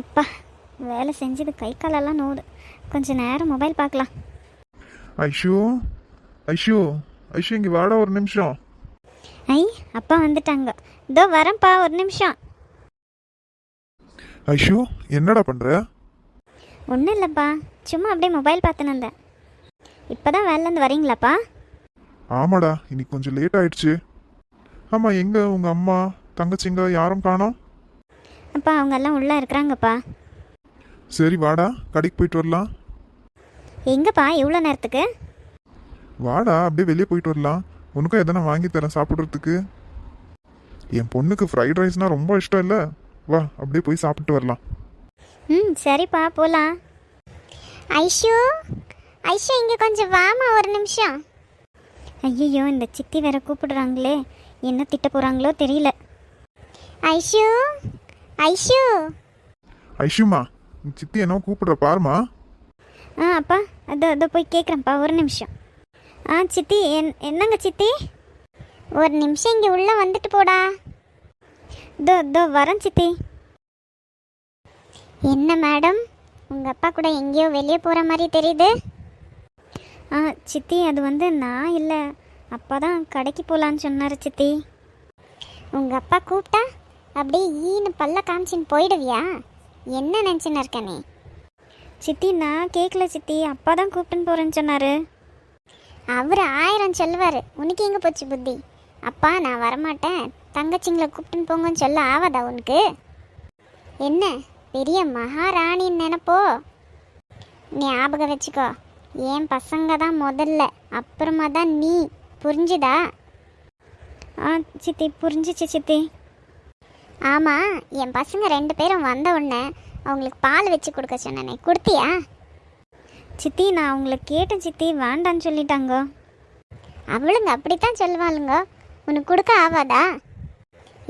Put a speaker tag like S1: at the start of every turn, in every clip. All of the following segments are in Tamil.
S1: அப்பா வேலை செஞ்சது கை காலெல்லாம் நோவுது. கொஞ்ச நேரம் மொபைல் பார்க்கலாம்
S2: ஐஷு ஐஷு ஐஷு இங்கே வாடா ஒரு நிமிஷம்.
S1: ஐ அப்பா வந்துட்டாங்க. இதோ வரேன்ப்பா ஒரு நிமிஷம்.
S2: ஐஷு என்னடா பண்ற?
S1: ஒன்றும் இல்லைப்பா சும்மா அப்படியே மொபைல் பார்த்துன்னு இருந்தேன் இப்போ தான் வேலைலேருந்து வரீங்களாப்பா?
S2: ஆமாடா இன்னைக்கு கொஞ்சம் லேட் ஆயிடுச்சு. ஆமா எங்க உங்க அம்மா தங்கச்சிங்க யாரும் காணோம்?
S1: அப்பா அவங்க எல்லாம் உள்ளே இருக்கிறாங்கப்பா.
S2: சரி வாடா. கடைக்கு போயிட்டு வரலாம்.
S1: எங்கப்பா இவ்வளோ நேரத்துக்கு?
S2: வாடா அப்படியே வெளியே போயிட்டு வரலாம். உனக்கும் எதனா வாங்கி தரேன் சாப்பிட்றதுக்கு. என் பொண்ணுக்கு ஃப்ரைட் ரைஸ்னா ரொம்ப இஷ்டம் இல்லை. வா அப்படியே போய் சாப்பிட்டு வரலாம்.
S1: ம் சரிப்பா போகலாம் ஐஷு ஐஷு இங்கே கொஞ்சம் வாமா ஒரு நிமிஷம். ஐயோ இந்த சித்தி வேற கூப்பிடுறாங்களே. என்ன திட்ட போகிறாங்களோ தெரியல. ஐஷு ஐஷு.
S2: ஐஷுமா உன் சித்தி என்ன கூப்பிடுற பாருமா
S1: ஆ அப்பா அதோ அதோ போய் கேட்குறேன்ப்பா ஒரு நிமிஷம். ஆ சித்தி என் என்னங்க சித்தி? ஒரு நிமிஷம் இங்கே உள்ளே வந்துட்டு போடா. இதோ இதோ வரேன் சித்தி. என்ன மேடம்? உங்கள் அப்பா கூட எங்கேயோ வெளியே போகிற மாதிரி தெரியுது. ஆ சித்தி அது வந்து நான் இல்லை. அப்பா தான் கடைக்கு போகலான்னு சொன்னார் சித்தி. உங்கள் அப்பா கூப்பிட்டா அப்படியே ஈன்னு பல்ல காமிச்சின்னு போயிடுவியா? என்ன நினச்சின்னு இருக்க நீ? சித்தி நான் கேட்கல சித்தி. அப்பா தான் கூப்பிட்டுன்னு போகிறேன்னு சொன்னார். அவர் ஆயிரம் சொல்லுவார். உனக்கு எங்கே போச்சு புத்தி? அப்பா நான் வரமாட்டேன். தங்கச்சிங்களை கூப்பிட்டுன்னு போங்கன்னு சொல்ல ஆவாதா உனக்கு? என்ன? பெரிய மகாராணின்னு நினைப்போ? ஞாபகம் வச்சுக்கோ. என் பசங்க தான் முதல்ல. அப்புறமா தான் நீ. புரிஞ்சுதா? ஆ சித்தி புரிஞ்சிச்சு சித்தி. ஆமாம் என் பசங்க ரெண்டு பேரும் வந்த உடனே அவங்களுக்கு பால் வச்சு கொடுக்க சொன்னேனே. கொடுத்தியா? சித்தி நான் அவங்கள கேட்டேன் சித்தி. வேண்டான்னு சொல்லிட்டாங்க. அவளுங்க அப்படித்தான் சொல்லுவாளுங்க. உனக்கு கொடுக்க ஆவாதா?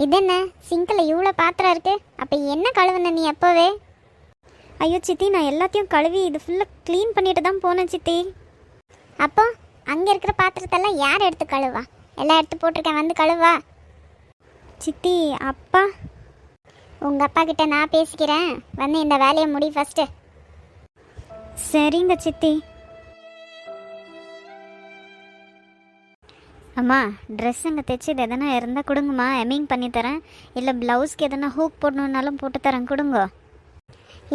S1: இது என்ன சிங்கில் இவ்வளோ பாத்திரம் இருக்கு. அப்போ என்ன கழுவுன நீ எப்போவே ஐயோ சித்தி நான் எல்லாத்தையும் கழுவி இது ஃபுல்லாக க்ளீன் பண்ணிட்டு தான் போனேன் சித்தி. அப்போ அங்கே இருக்கிற பாத்திரத்தெல்லாம் யார் எடுத்து கழுவா? எல்லாம் எடுத்து போட்டிருக்கேன் வந்து கழுவா. சித்தி அப்பா. உங்கள் அப்பா கிட்ட நான் பேசிக்கிறேன். வந்து இந்த வேலையை முடி ஃபஸ்ட்டு சரிங்க சித்தி. அம்மா ட்ரெஸ்ஸுங்க தைச்சது எதனா இருந்தால் கொடுங்கம்மா. எமிங் பண்ணித்தரேன் இல்லை ப்ளவுஸ்க்கு எதனா ஹூக் போடணுன்னாலும் போட்டு தரேன். கொடுங்க.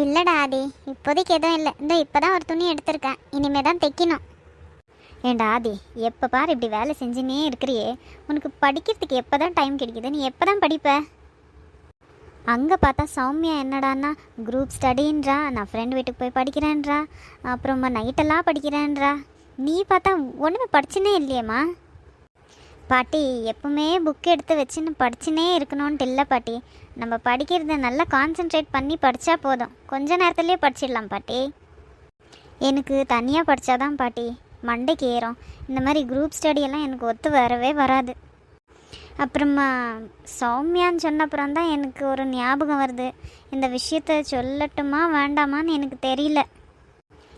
S1: இல்லைடா ஆதி இப்போதைக்கு எதுவும் இல்லை. இந்த இப்போ தான் ஒரு துணி எடுத்திருக்கேன். இனிமே தான் தைக்கணும். ஏண்டா ஆதி எப்போ பாரு இப்படி வேலை செஞ்சுனே இருக்கிறியே. உனக்கு படிக்கிறதுக்கு எப்போ தான் டைம் கிடைக்குது? நீ எப்போ தான் படிப்ப? அங்கே பார்த்தா சௌமியா என்னடான்னா குரூப் ஸ்டடின்றா நான் ஃப்ரெண்ட் வீட்டுக்கு போய் படிக்கிறேன்றா அப்புறமா நைட்டெல்லாம் படிக்கிறேன்றா. நீ பார்த்தா ஒன்றுமே படிச்சுனே இல்லையேம்மா. பாட்டி எப்பவுமே புக் எடுத்து வச்சுன்னு படிச்சுனே இருக்கணும்ன்ட்டு இல்லை பாட்டி. நம்ம படிக்கிறத நல்லா கான்சென்ட்ரேட் பண்ணி படித்தா போதும். கொஞ்ச நேரத்துலேயே படிச்சிடலாம் பாட்டி. எனக்கு தனியாக படித்தாதான் பாட்டி. மண்டைக்கு ஏறும். இந்த மாதிரி குரூப் ஸ்டடியெல்லாம் எனக்கு ஒத்து வரவே வராது. அப்புறமா சௌமியான்னு சொன்ன அப்புறம் தான் எனக்கு ஒரு ஞாபகம் வருது. இந்த விஷயத்த சொல்லட்டுமா வேண்டாமான்னு எனக்கு தெரியல.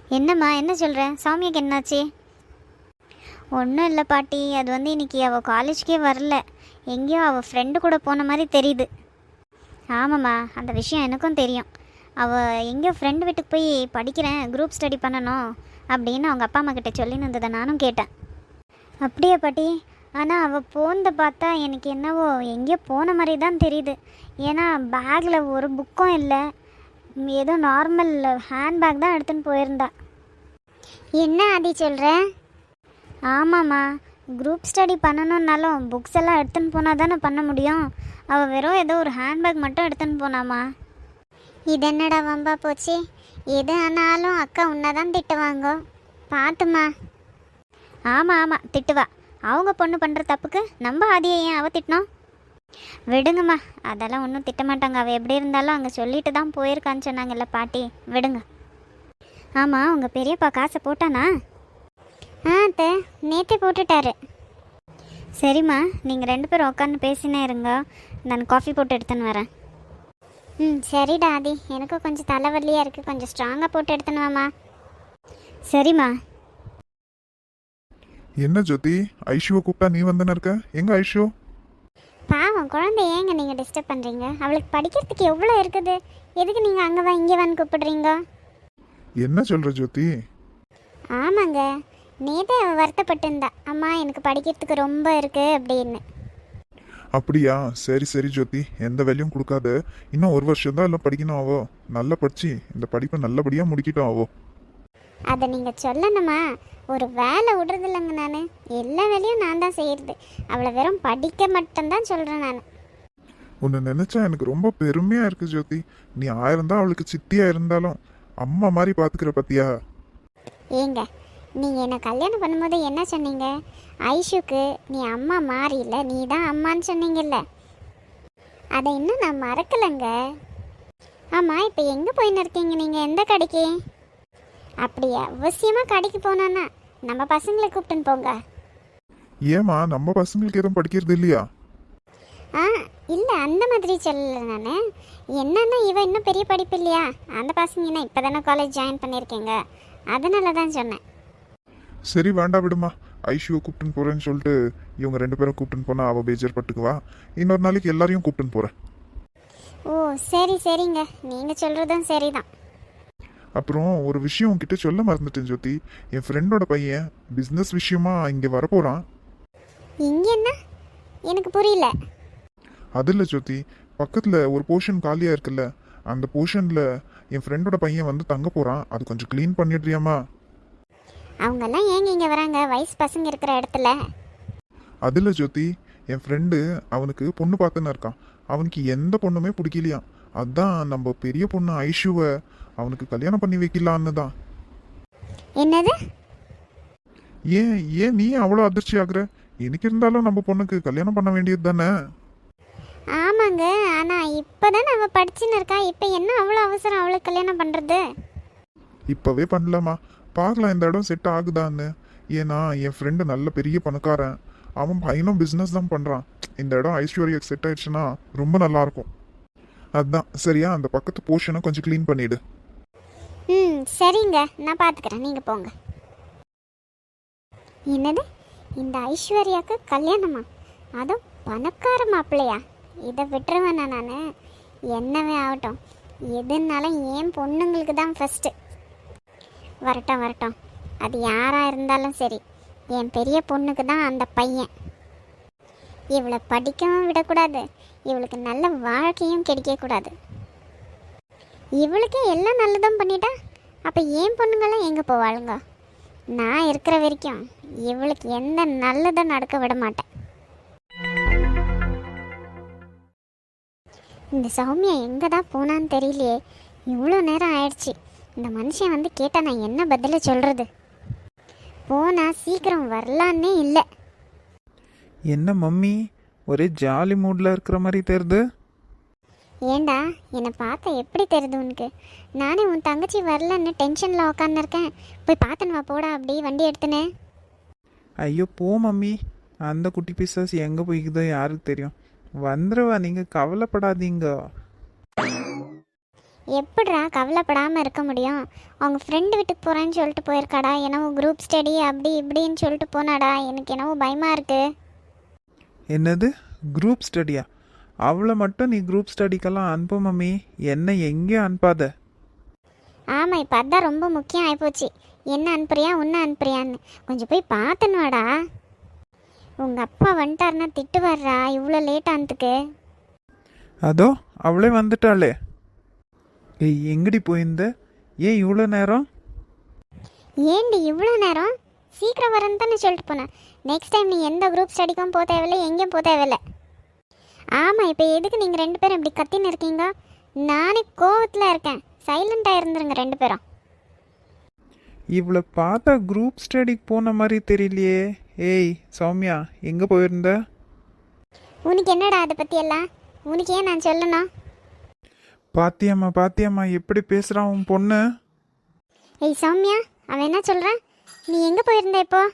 S1: என்னம்மா என்ன சொல்கிற சௌமியாக்கு என்னாச்சு? ஒன்றும் இல்லை பாட்டி. அது வந்து இன்னைக்கு அவள் காலேஜ்க்கே வரல. எங்கேயோ அவள் ஃப்ரெண்டு கூட போன மாதிரி தெரியுது. ஆமாம்மா அந்த விஷயம் எனக்கும் தெரியும். அவள் எங்கேயோ ஃப்ரெண்டு வீட்டுக்கு போய் படிக்கிறேன் குரூப் ஸ்டடி பண்ணணும். அப்படின்னு அவங்க அப்பா அம்மா கிட்ட சொல்லின்னு இருந்ததை நானும் கேட்டேன். அப்படியா பாட்டி ஆனால் அவள் போனதை பார்த்தா எனக்கு என்னவோ எங்கேயோ போன மாதிரி தான் தெரியுது. ஏன்னா பேக்கில் ஒரு புக்கும் இல்லை. ஏதோ நார்மல் ஹேண்ட்பேக் தான் எடுத்துன்னு போயிருந்தா. என்ன ஆதி சொல்கிற ஆமாம்மா. குரூப் ஸ்டடி பண்ணணுன்னாலும் புக்ஸ் எல்லாம் எடுத்துன்னு போனால் தானே பண்ண முடியும். அவள் வெறும் ஏதோ ஒரு ஹேண்ட்பேக் மட்டும் எடுத்துன்னு போனாமா இது என்னடா வம்பா போச்சு? எது ஆனாலும் அக்கா உன்னை தான் திட்டுவாங்க. பார்த்துமா ஆமாம் ஆமாம் திட்டுவா. அவங்க பொண்ணு பண்ணுற தப்புக்கு நம்ம ஆதியை ஏன் அவ திட்டினோம் விடுங்கம்மா. அதெல்லாம் ஒன்றும் திட்ட மாட்டாங்க. அவள் எப்படி இருந்தாலும் அங்கே சொல்லிட்டு தான் போயிருக்கான்னு சொன்னாங்கல்ல பாட்டி. விடுங்க. ஆமாம் உங்கள் பெரியப்பா காசை போட்டானா? ஆ அத்தை நேற்றே போட்டுட்டாரு. சரிம்மா நீங்கள் ரெண்டு பேரும் உட்காந்து பேசினே இருங்க. நான் காஃபி போட்டு எடுத்துன்னு வரேன். ம் சரிடா ஆதி. எனக்கும் கொஞ்சம் தலைவலியாக இருக்குது கொஞ்சம் ஸ்ட்ராங்காக போட்டு எடுத்துன்னு வாம்மா. சரிம்மா.
S2: என்ன ஜோதி? ஐஷுவை கூப்பிட்டா நீ வந்தன இருக்க? எங்க ஐஷு?
S3: பாவம் குழந்தை ஏங்க நீங்கள் டிஸ்டர்ப் பண்ணுறீங்க அவளுக்கு படிக்கிறதுக்கு எவ்வளோ இருக்குது? எதுக்கு நீங்கள் அங்கே வா இங்கே வான்னு கூப்பிடுறீங்க?
S2: என்ன சொல்ற ஜோதி?
S3: ஆமாங்க. நேதே அவள் வருத்தப்பட்டிருந்தா. அம்மா எனக்கு படிக்கிறதுக்கு ரொம்ப இருக்கு அப்படின்னு.
S2: அப்படியா? சரி சரி ஜோதி. எந்த வேலையும் கொடுக்காத. இன்னும் ஒரு வருஷம் தான் எல்லாம் படிக்கணும் ஆவோ. நல்லா படிச்சு இந்த படிப்பை நல்லபடியா முடிக்கட்டும் ஆவோ.
S3: அதை நீங்கள் சொல்லணுமா? ஒரு வேலை விடுறது இல்லைங்க நான். எல்லா வேலையும் நான் தான் செய்கிறது அவளை வெறும் படிக்க மட்டும்தான் சொல்கிறேன் நான்.
S2: உன்னை நினைச்சா எனக்கு ரொம்ப பெருமையா இருக்கு ஜோதி. நீ ஆயிரம் தான் அவளுக்கு சித்தியா இருந்தாலும் அம்மா மாதிரி பாத்துக்கிற பத்தியா?
S3: ஏங்க நீங்கள் என்னை கல்யாணம் பண்ணும்போது என்ன சொன்னீங்க? ஐஷுக்கு நீ அம்மா மாறியில்ல நீ தான் அம்மான்னு சொன்னீங்கல்ல. அதை இன்னும் நான் மறக்கலைங்க. ஆமாம் இப்போ எங்கே போயின்னு இருக்கீங்க நீங்கள் எந்த கடைக்கு? அப்படியா அவசியமாக கடைக்கு போனான்னா நம்ம பசங்களை கூப்பிட்டுன்னு போங்க.
S2: ஏமா நம்ம பசங்களுக்கு எதுவும் படிக்கிறது இல்லையா?
S3: ஆ இல்லை அந்த மாதிரி சொல்லலை நான். என்னன்னா இவ இன்னும் பெரிய படிப்பு இல்லையா? அந்த பசங்க என்ன இப்போ தானே காலேஜ் ஜாயின் பண்ணியிருக்கீங்க. அதனால தான் சொன்னேன்.
S2: சரி வேண்டாம் விடுமா. ஐஷுவை கூப்பிட்டுன்னு போறேன்னு சொல்லிட்டு இவங்க ரெண்டு பேரும் கூப்பிட்டுன்னு போனா அவ பேஜர் பட்டுக்குவா. இன்னொரு நாளைக்கு எல்லாரையும் கூப்பிட்டுன்னு போறேன்.
S3: ஓ சரி சரிங்க. நீங்கள் சொல்கிறதும் சரிதான்.
S2: அப்புறம் ஒரு விஷயம் உன்கிட்ட சொல்ல மறந்துட்டேன் ஜோதி. என் ஃப்ரெண்டோட பையன் பிஸ்னஸ் விஷயமா இங்கே வரப்போறான்.
S3: இங்க என்ன? எனக்கு புரியல.
S2: அதில் ஜோதி. பக்கத்தில் ஒரு போர்ஷன் காலியாக இருக்குல்ல அந்த போர்ஷனில் என் ஃப்ரெண்டோட பையன் வந்து தங்க போகிறான் அது கொஞ்சம் க்ளீன் பண்ணிடுறியாமா?
S3: அவங்கெல்லாம் ஏங்க இங்கே வராங்க? வயசு பசங்க இருக்கிற இடத்துல.
S2: அதில் ஜோதி என் ஃப்ரெண்டு அவனுக்கு பொண்ணு பார்த்துன்னு இருக்கான். அவனுக்கு எந்த பொண்ணுமே பிடிக்கலையாம் அதான் நம்ம பெரிய பொண்ணு ஐஷுவை அவனுக்கு கல்யாணம் பண்ணி வைக்கலான்னு தான்.
S3: என்னது?
S2: ஏன் ஏன் நீ அவ்வளோ அதிர்ச்சி ஆகுற? எனக்கு இருந்தாலும் நம்ம பொண்ணுக்கு கல்யாணம் பண்ண வேண்டியது தானே?
S3: ஆமாங்க ஆனால் இப்போ தானே அவள் படிச்சுன்னு இருக்கா. இப்போ என்ன அவ்வளோ அவசரம் அவளுக்கு கல்யாணம் பண்ணுறது
S2: இப்போவே பண்ணலாமா? பார்க்கலாம் இந்த இடம் செட் ஆகுதான்னு. ஏன்னா என் ஃப்ரெண்டு நல்ல பெரிய பணக்காரன். அவன் பையனும் பிஸ்னஸ் தான் பண்ணுறான் இந்த இடம் ஐஸ்வர்யாக்கு செட் ஆயிடுச்சுன்னா ரொம்ப நல்லா இருக்கும். சரியா? அந்த பக்கத்து போர்ஷனை கொஞ்சம் க்ளீன் பண்ணிடு.
S3: ம் சரிங்க. நான் பார்த்துக்கிறேன் நீங்கள் போங்க. என்னது? இந்த ஐஸ்வர்யாவுக்கு கல்யாணமா? அதுவும் பணக்கார மாப்பிள்ளையா? இதை விட்டுருவேண்ணா நான்? என்னவே ஆகட்டும். எதுனாலும் ஏன் பொண்ணுங்களுக்கு தான் ஃபஸ்ட்டு வரட்டும் வரட்டும். அது யாராக இருந்தாலும் சரி. என் பெரிய பொண்ணுக்கு தான் அந்த பையன். இவளை படிக்கவும் விடக்கூடாது. இவளுக்கு நல்ல வாழ்க்கையும் கிடைக்கக்கூடாது இவளுக்கே எல்லாம் நல்லதும் பண்ணிட்டா? அப்போ ஏன் பொண்ணுங்களாம் எங்கே போவாளுங்க? நான் இருக்கிற வரைக்கும் இவளுக்கு எந்த நல்லதும் நடக்க விட மாட்டேன். இந்த சௌமியா எங்கே தான் போனான்னு தெரியலையே. இவ்வளோ நேரம் ஆயிடுச்சு. இந்த மனுஷன் வந்து கேட்டால் நான் என்ன பதில சொல்கிறது போனா சீக்கிரம் வரலான்னே இல்லை.
S4: என்ன மம்மி? ஒரே ஜாலி மூடில் இருக்கிற மாதிரி தெரியுது
S3: ஏண்டா என்னை பார்த்தா எப்படி தெரியுது உனக்கு? நானே உன் தங்கச்சி வரலன்னு டென்ஷனில் உக்காந்துருக்கேன். போய் பார்த்துன்னு வா போடா அப்படி வண்டி எடுத்துனே
S4: ஐயோ போ மம்மி. அந்த குட்டி பிசாஸ் எங்கே போய்க்குதோ யாருக்கு தெரியும். வந்துருவா நீங்கள் கவலைப்படாதீங்க.
S3: எப்படிடா கவலைப்படாமல் இருக்க முடியும்? அவங்க ஃப்ரெண்டு வீட்டுக்கு போகிறேன்னு சொல்லிட்டு போயிருக்காடா. என்னவோ குரூப் ஸ்டடி அப்படி இப்படின்னு சொல்லிட்டு போனாடா. எனக்கு என்னவோ பயமாக இருக்கு.
S4: என்னது? குரூப் ஸ்டடியா அவளை மட்டும் நீ குரூப் ஸ்டடிக்கெல்லாம் அனுப்பு மம்மி. என்ன எங்கேயும் அனுப்பாத
S3: ஆமாம் இப்போ அதான் ரொம்ப முக்கியம் ஆகிப்போச்சு என்ன அனுப்புறியா உன்னை அனுப்புறியான்னு. கொஞ்சம் போய் பார்த்துன்னு வாடா. உங்கள் அப்பா வந்துட்டாருன்னா திட்டு வர்றா இவ்வளோ லேட் ஆனதுக்கு.
S4: அதோ அவளே வந்துட்டாளே. ஏய் எங்கடி போயிருந்த? ஏன் இவ்வளோ நேரம்?
S3: ஏண்டி இவ்வளோ நேரம்? சீக்கிரம் வரேன்னு தானே சொல்லிட்டு போனேன். நெக்ஸ்ட் டைம் நீ எந்த குரூப் ஸ்டடிக்கும் போக தேவையில்ல எங்கேயும் போக தேவையில்ல. ஆமாம் இப்போ எதுக்கு நீங்கள் ரெண்டு பேரும் இப்படி கத்தின்னு இருக்கீங்க? நானே கோவத்தில் இருக்கேன். சைலண்ட்டாக இருந்துருங்க ரெண்டு பேரும்.
S4: இவளை பார்த்தா குரூப் ஸ்டடிக்கு போன மாதிரி தெரியலையே. ஏய் சௌமியா எங்கே போயிருந்த?
S3: உனக்கு என்னடா அதை பற்றி எல்லாம் உனக்கு ஏன் நான் சொல்லணும்?
S4: பாத்தியம்மா பாத்தியம்மா எப்படி பேசுகிறான் உன் பொண்ணு?
S3: ஏய் சௌமியா அவன் என்ன சொல்கிறான் நீ எங்கே போயிருந்த இப்போ?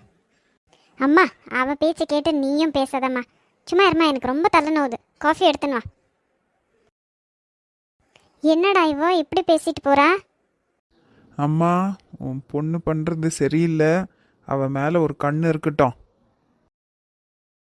S3: அம்மா அவன் பேச்சை கேட்டு நீயும் பேசாதம்மா. சும்மா இருமா எனக்கு ரொம்ப தலைநோவுது. காஃபி எடுத்துன்னு வா. என்னடா இவோ இப்படி பேசிட்டு போறா?
S4: அம்மா உன் பொண்ணு பண்ணுறது சரியில்லை. அவள் மேலே ஒரு கண்ணு இருக்கட்டும்.